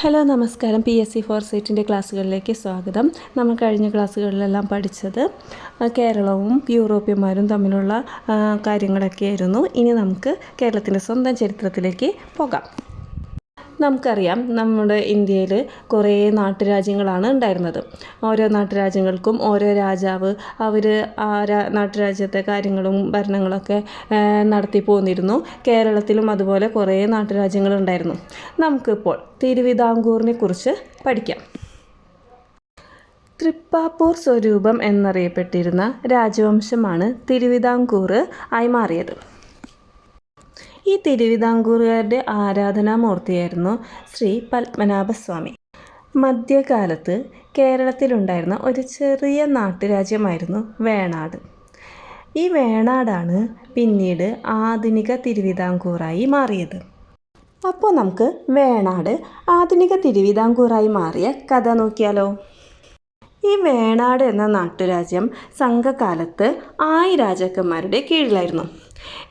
Hello നമസ്കാരം. P S C four സീറ്റിന്റെ ക്ലാസ്സുകളിലേക്ക് സ്വാഗതം. നമ്മൾ കഴിഞ്ഞ ക്ലാസ്സുകളിലെല്ലാം പഠിച്ചത് കേരളവും യൂറോപ്യന്മാരും തമ്മിലുള്ള കാര്യങ്ങളൊക്കെ കാര്യങ്ങളൊക്കെയായിരുന്നു. ഇനി നമുക്ക് കേരളത്തിന്റെ സ്വന്തം ചരിത്രത്തിലേക്ക് പോകാം. നമുക്കറിയാം നമ്മുടെ ഇന്ത്യയിൽ കുറേ നാട്ടുരാജ്യങ്ങളാണ് ഉണ്ടായിരുന്നത്. ഓരോ നാട്ടുരാജ്യങ്ങൾക്കും ഓരോ രാജാവ് അവർ ആ നാട്ടുരാജ്യത്തെ കാര്യങ്ങളും ഭരണങ്ങളൊക്കെ നടത്തി പോന്നിരുന്നു. കേരളത്തിലും അതുപോലെ കുറേ നാട്ടുരാജ്യങ്ങളുണ്ടായിരുന്നു നമുക്കിപ്പോൾ തിരുവിതാംകൂറിനെ കുറിച്ച് പഠിക്കാം. തൃപ്പാപ്പൂർ സ്വരൂപം എന്നറിയപ്പെട്ടിരുന്ന രാജവംശമാണ് തിരുവിതാംകൂർ ആയി മാറിയത്. ഈ തിരുവിതാംകൂറുകാരുടെ ആരാധനാമൂർത്തിയായിരുന്നു ശ്രീ പത്മനാഭസ്വാമി. മധ്യകാലത്ത് കേരളത്തിലുണ്ടായിരുന്ന ഒരു ചെറിയ നാട്ടുരാജ്യമായിരുന്നു വേണാട്. ഈ വേണാടാണ് പിന്നീട് ആധുനിക തിരുവിതാംകൂറായി മാറിയത്. അപ്പോൾ നമുക്ക് വേണാട് ആധുനിക തിരുവിതാംകൂറായി മാറിയ കഥ നോക്കിയാലോ? ഈ വേണാട് എന്ന നാട്ടുരാജ്യം സംഘകാലത്ത് ആയി രാജാക്കന്മാരുടെ കീഴിലായിരുന്നു.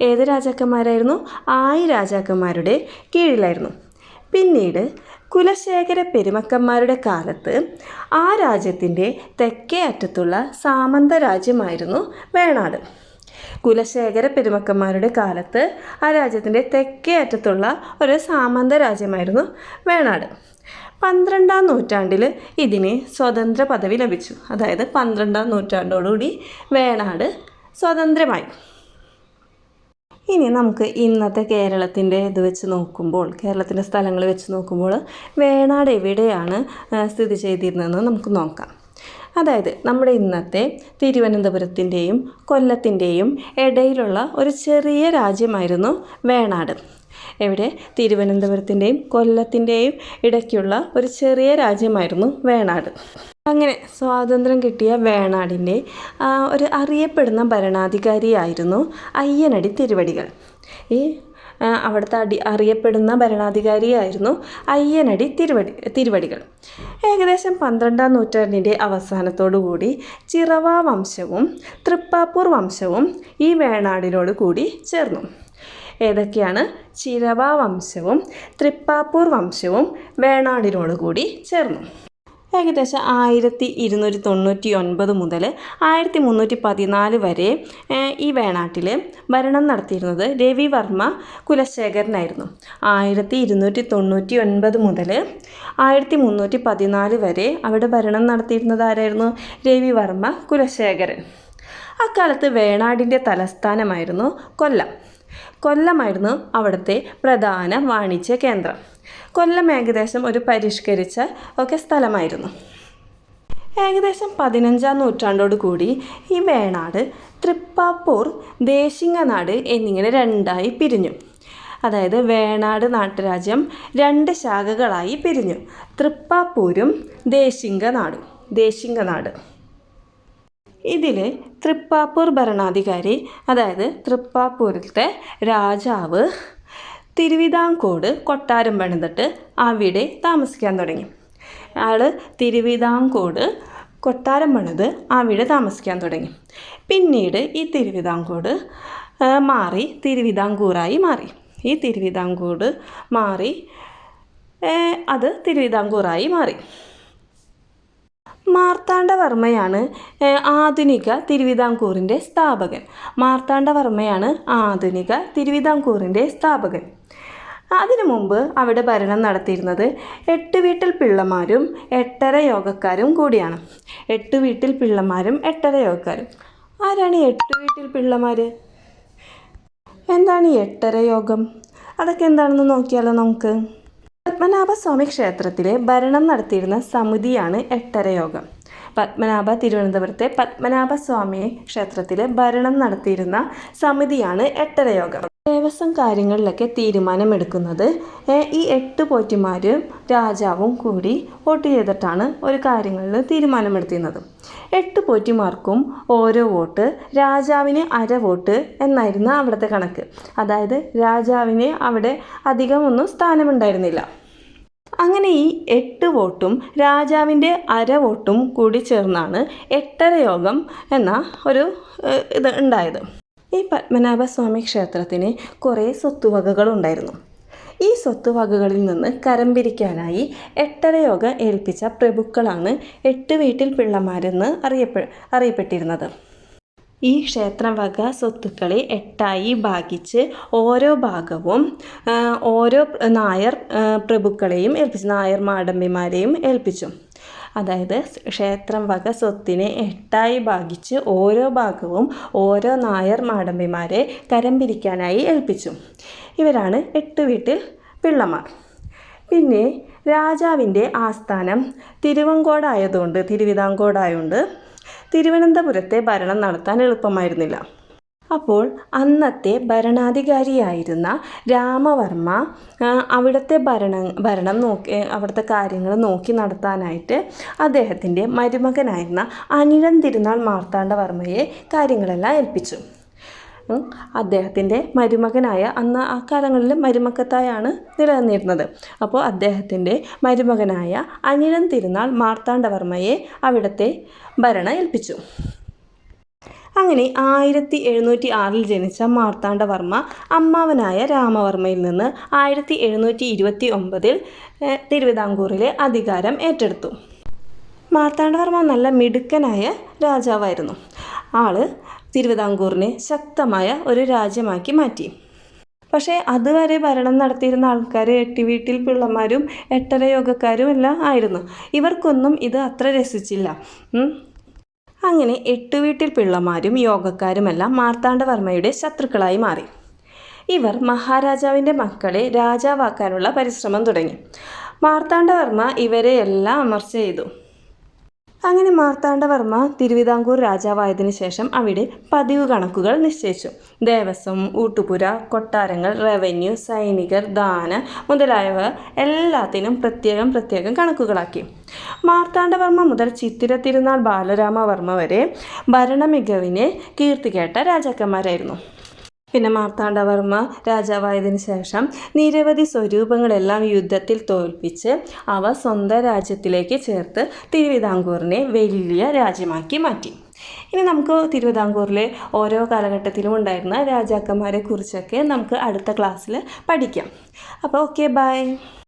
ഏത് രാജാക്കന്മാരായിരുന്നു? ആയി രാജാക്കന്മാരുടെ കീഴിലായിരുന്നു. പിന്നീട് കുലശേഖര പെരുമക്കന്മാരുടെ കാലത്ത് ആ രാജ്യത്തിന്റെ തെക്കേ അറ്റത്തുള്ള സാമന്ത രാജ്യമായിരുന്നു വേണാട്. കുലശേഖര പെരുമക്കന്മാരുടെ കാലത്ത് ആ രാജ്യത്തിന്റെ തെക്കേ അറ്റത്തുള്ള ഒരു സാമന്ത രാജ്യമായിരുന്നു വേണാട്. പന്ത്രണ്ടാം നൂറ്റാണ്ടിൽ ഇതിന് സ്വതന്ത്ര പദവി ലഭിച്ചു. അതായത് പന്ത്രണ്ടാം നൂറ്റാണ്ടോടുകൂടി വേണാട് സ്വതന്ത്രമായി. ഇനി നമുക്ക് ഇന്നത്തെ കേരളത്തിന്റെ ഇത് വെച്ച് നോക്കുമ്പോൾ കേരളത്തിന്റെ സ്ഥലങ്ങൾ വെച്ച് നോക്കുമ്പോൾ വേണാട് എവിടെയാണ് സ്ഥിതി ചെയ്തിരുന്നതെന്ന് നമുക്ക് നോക്കാം. അതായത് നമ്മുടെ ഇന്നത്തെ തിരുവനന്തപുരത്തിന്റെയും കൊല്ലത്തിന്റെയും ഇടയിലുള്ള ഒരു ചെറിയ രാജ്യമായിരുന്നു വേണാട്. എവിടെ? തിരുവനന്തപുരത്തിന്റെയും കൊല്ലത്തിന്റെയും ഇടയ്ക്കുള്ള ഒരു ചെറിയ രാജ്യമായിരുന്നു വേണാട്. അങ്ങനെ സ്വാതന്ത്ര്യം കിട്ടിയ വേണാടിന്റെ ഒരു അറിയപ്പെടുന്ന ഭരണാധികാരിയായിരുന്നു അയ്യനടി തിരുവടികൾ. ഈ അവിടുത്തെ അടി അറിയപ്പെടുന്ന ഭരണാധികാരിയായിരുന്നു അയ്യനടി തിരുവടി തിരുവടികൾ. ഏകദേശം പന്ത്രണ്ടാം നൂറ്റാണ്ടിന്റെ അവസാനത്തോടുകൂടി ചിറവ വംശവും തൃപ്പാപ്പൂർ വംശവും ഈ വേണാടിനോട് കൂടി ചേർന്നു. ഏതൊക്കെയാണ്? ചിരവ വംശവും തൃപ്പാപ്പൂർ വംശവും വേണാടിനോട് കൂടി ചേർന്നു. ഏകദേശം ആയിരത്തി ഇരുന്നൂറ്റി തൊണ്ണൂറ്റി ഒൻപത് മുതൽ ആയിരത്തി മുന്നൂറ്റി പതിനാല് വരെ ഈ വേണാട്ടിൽ ഭരണം നടത്തിയിരുന്നത് രവിവർമ്മ കുലശേഖരനായിരുന്നു. ആയിരത്തി ഇരുന്നൂറ്റി തൊണ്ണൂറ്റി ഒൻപത് മുതൽ ആയിരത്തി മുന്നൂറ്റി പതിനാല് വരെ അവിടെ ഭരണം നടത്തിയിരുന്നത് ആരായിരുന്നു? രവിവർമ്മ കുലശേഖരൻ. അക്കാലത്ത് വേണാടിന്റെ തലസ്ഥാനമായിരുന്നു കൊല്ലം. കൊല്ലമായിരുന്നു അവിടുത്തെ പ്രധാന വാണിജ്യ കേന്ദ്രം. കൊല്ലം ഏകദേശം ഒരു പരിഷ്കരിച്ച ഒക്കെ സ്ഥലമായിരുന്നു. ഏകദേശം പതിനഞ്ചാം നൂറ്റാണ്ടോട് കൂടി ഈ വേണാട് തൃപ്പാപ്പൂർ ദേശിംഗനാട് എന്നിങ്ങനെ രണ്ടായി പിരിഞ്ഞു. അതായത് വേണാട് നാട്ടുരാജ്യം രണ്ട് ശാഖകളായി പിരിഞ്ഞു. തൃപ്പാപ്പൂരും ദേശിംഗനാടും ദേശിംഗനാട് ഇതിൽ തൃപ്പാപ്പൂർ ഭരണാധികാരി അതായത് തൃപ്പാപ്പൂരിലത്തെ രാജാവ് തിരുവിതാംകോട് കൊട്ടാരം പണിതിട്ട് അവിടെ താമസിക്കാൻ തുടങ്ങി. ആൾ തിരുവിതാംകോട് കൊട്ടാരം പണിത് അവിടെ താമസിക്കാൻ തുടങ്ങി. പിന്നീട് ഈ തിരുവിതാംകോട് മാറി തിരുവിതാംകൂറായി മാറി. ഈ തിരുവിതാംകൂട് മാറി അത് തിരുവിതാംകൂറായി മാറി. മാർത്താണ്ഡവർമ്മയാണ് ആധുനിക തിരുവിതാംകൂറിന്റെ സ്ഥാപകൻ. മാർത്താണ്ഡവർമ്മയാണ് ആധുനിക തിരുവിതാംകൂറിന്റെ സ്ഥാപകൻ. അതിനു മുമ്പ് അവിടെ ഭരണം നടത്തിയിരുന്നത് എട്ട് വീട്ടിൽ പിള്ളമാരും എട്ടര യോഗക്കാരും കൂടിയാണ്. എട്ട് വീട്ടിൽ പിള്ളമാരും എട്ടര യോഗക്കാരും. ആരാണ് എട്ട് വീട്ടിൽ പിള്ളമാർ എന്താണ് എട്ടര യോഗം? അതൊക്കെ എന്താണെന്ന് നോക്കിയാലോ നമുക്ക്. പത്മനാഭസ്വാമി ക്ഷേത്രത്തിലെ ഭരണം നടത്തിയിരുന്ന സമിതിയാണ് എട്ടര യോഗം. പത്മനാഭ തിരുവനന്തപുരത്തെ പത്മനാഭസ്വാമി ക്ഷേത്രത്തിലെ ഭരണം നടത്തിയിരുന്ന സമിതിയാണ് എട്ടര യോഗം. ദേവസ്വം കാര്യങ്ങളിലൊക്കെ തീരുമാനമെടുക്കുന്നത്. ഈ എട്ട് പോറ്റിമാരും രാജാവും കൂടി വോട്ട് ചെയ്തിട്ടാണ് ഒരു കാര്യങ്ങളിൽ തീരുമാനമെടുത്തിരുന്നത്. എട്ട് പോറ്റിമാർക്കും ഓരോ വോട്ട് രാജാവിന് അര വോട്ട് എന്നായിരുന്നു അവിടുത്തെ കണക്ക്. അതായത് രാജാവിന് അവിടെ അധികമൊന്നും സ്ഥാനമുണ്ടായിരുന്നില്ല. അങ്ങനെ ഈ എട്ട് വോട്ടും രാജാവിന്റെ അര വോട്ടും കൂടി ചേർന്നാണ് എട്ടര യോഗം എന്ന ഒരു ഇത് ഉണ്ടായത്. ഈ പത്മനാഭസ്വാമി ക്ഷേത്രത്തിന് കുറേ സ്വത്തുവകകളുണ്ടായിരുന്നു. ഈ സ്വത്തുവകകളിൽ നിന്ന് കരം പിരിക്കാനായി എട്ടരയോഗ ഏൽപ്പിച്ച പ്രഭുക്കളാണ് എട്ട് വീട്ടിൽ പിള്ളമാരെന്ന് അറിയപ്പെ അറിയപ്പെട്ടിരുന്നത്. ഈ ക്ഷേത്രവക സ്വത്തുക്കളെ എട്ടായി ഭാഗിച്ച് ഓരോ ഭാഗവും ഓരോ നായർ പ്രഭുക്കളെയും ഏൽപ്പിച്ചു നായർ മാടമ്പിമാരെയും ഏൽപ്പിച്ചു. അതായത് ക്ഷേത്രം വക സ്വത്തിനെ എട്ടായി ഭാഗിച്ച് ഓരോ ഭാഗവും ഓരോ നായർ മാടമ്പിമാരെ കരം പിരിക്കാനായി ഏൽപ്പിച്ചു. ഇവരാണ് എട്ട് വീട്ടിൽ പിള്ളമാർ. പിന്നെ രാജാവിന്റെ ആസ്ഥാനം തിരുവങ്കോടായതുകൊണ്ട് തിരുവിതാംകോടായതുകൊണ്ട് തിരുവനന്തപുരത്തെ ഭരണം നടത്താൻ എളുപ്പമായിരുന്നില്ല. അപ്പോൾ അന്നത്തെ ഭരണാധികാരിയായിരുന്ന രാമവർമ്മ അവിടുത്തെ ഭരണ ഭരണം നോക്കി അവിടുത്തെ കാര്യങ്ങൾ നോക്കി നടത്താനായിട്ട് അദ്ദേഹത്തിന്റെ മരുമകനായിരുന്ന അനിഴം തിരുനാൾ മാർത്താണ്ഡവർമ്മയെ കാര്യങ്ങളെല്ലാം ഏൽപ്പിച്ചു. അദ്ദേഹത്തിന്റെ മരുമകനായ അന്ന് ആ കാലങ്ങളിൽ മരുമക്കത്തായാണ് നിലനിന്നിരുന്നത് അപ്പോൾ അദ്ദേഹത്തിന്റെ മരുമകനായ അനിഴം തിരുനാൾ മാർത്താണ്ഡവർമ്മയെ അവിടുത്തെ ഭരണം ഏൽപ്പിച്ചു അങ്ങനെ ആയിരത്തി എഴുന്നൂറ്റി ആറിൽ ജനിച്ച മാർത്താണ്ഡവർമ്മ അമ്മാവനായ രാമവർമ്മയിൽ നിന്ന് ആയിരത്തി എഴുന്നൂറ്റി ഇരുപത്തി ഒമ്പതിൽ തിരുവിതാംകൂറിലെ അധികാരം ഏറ്റെടുത്തു. മാർത്താണ്ഡവർമ്മ നല്ല മിടുക്കനായ രാജാവായിരുന്നു. ആൾ തിരുവിതാംകൂറിനെ ശക്തമായ ഒരു രാജ്യമാക്കി മാറ്റി. പക്ഷേ അതുവരെ ഭരണം നടത്തിയിരുന്ന ആൾക്കാർ എട്ടി വീട്ടിൽ പിള്ളമാരും എട്ടര യോഗക്കാരും എല്ലാം ആയിരുന്നു. ഇവർക്കൊന്നും ഇത് അത്ര രസിച്ചില്ല. അങ്ങനെ എട്ട് വീട്ടിൽ പിള്ളമാരും യോഗക്കാരുമെല്ലാം മാർത്താണ്ഡവർമ്മയുടെ ശത്രുക്കളായി മാറി. ഇവർ മഹാരാജാവിന്റെ മക്കളെ രാജാവാക്കാനുള്ള പരിശ്രമം തുടങ്ങി. മാർത്താണ്ഡവർമ്മ ഇവരെ എല്ലാം അമർച്ച ചെയ്തു. അങ്ങനെ മാർത്താണ്ഡവർമ്മ തിരുവിതാംകൂർ രാജാവായതിനു ശേഷം അവിടെ പതിവ് കണക്കുകൾ നിശ്ചയിച്ചു. ദേവസ്വം ഊട്ടുപുര കൊട്ടാരങ്ങൾ റവന്യൂ സൈനികർ ദാന മുതലായവ എല്ലാത്തിനും പ്രത്യേകം പ്രത്യേകം കണക്കുകളാക്കി. മാർത്താണ്ഡവർമ്മ മുതൽ ചിത്തിര തിരുനാൾ ബാലരാമവർമ്മ വരെ ഭരണമികവിനെ കീർത്തികേട്ട രാജാക്കന്മാരായിരുന്നു. പിന്നെ മാർത്താണ്ഡവർമ്മ രാജാവായതിനു ശേഷം നിരവധി സ്വരൂപങ്ങളെല്ലാം യുദ്ധത്തിൽ തോൽപ്പിച്ച് അവ സ്വന്തം രാജ്യത്തിലേക്ക് ചേർത്ത് തിരുവിതാംകൂറിനെ വലിയ രാജ്യമാക്കി മാറ്റി. ഇനി നമുക്ക് തിരുവിതാംകൂറിലെ ഓരോ കാലഘട്ടത്തിലും ഉണ്ടായിരുന്ന രാജാക്കന്മാരെ കുറിച്ചൊക്കെ നമുക്ക് അടുത്ത ക്ലാസ്സിൽ പഠിക്കാം. അപ്പോൾ ഓക്കെ ബൈ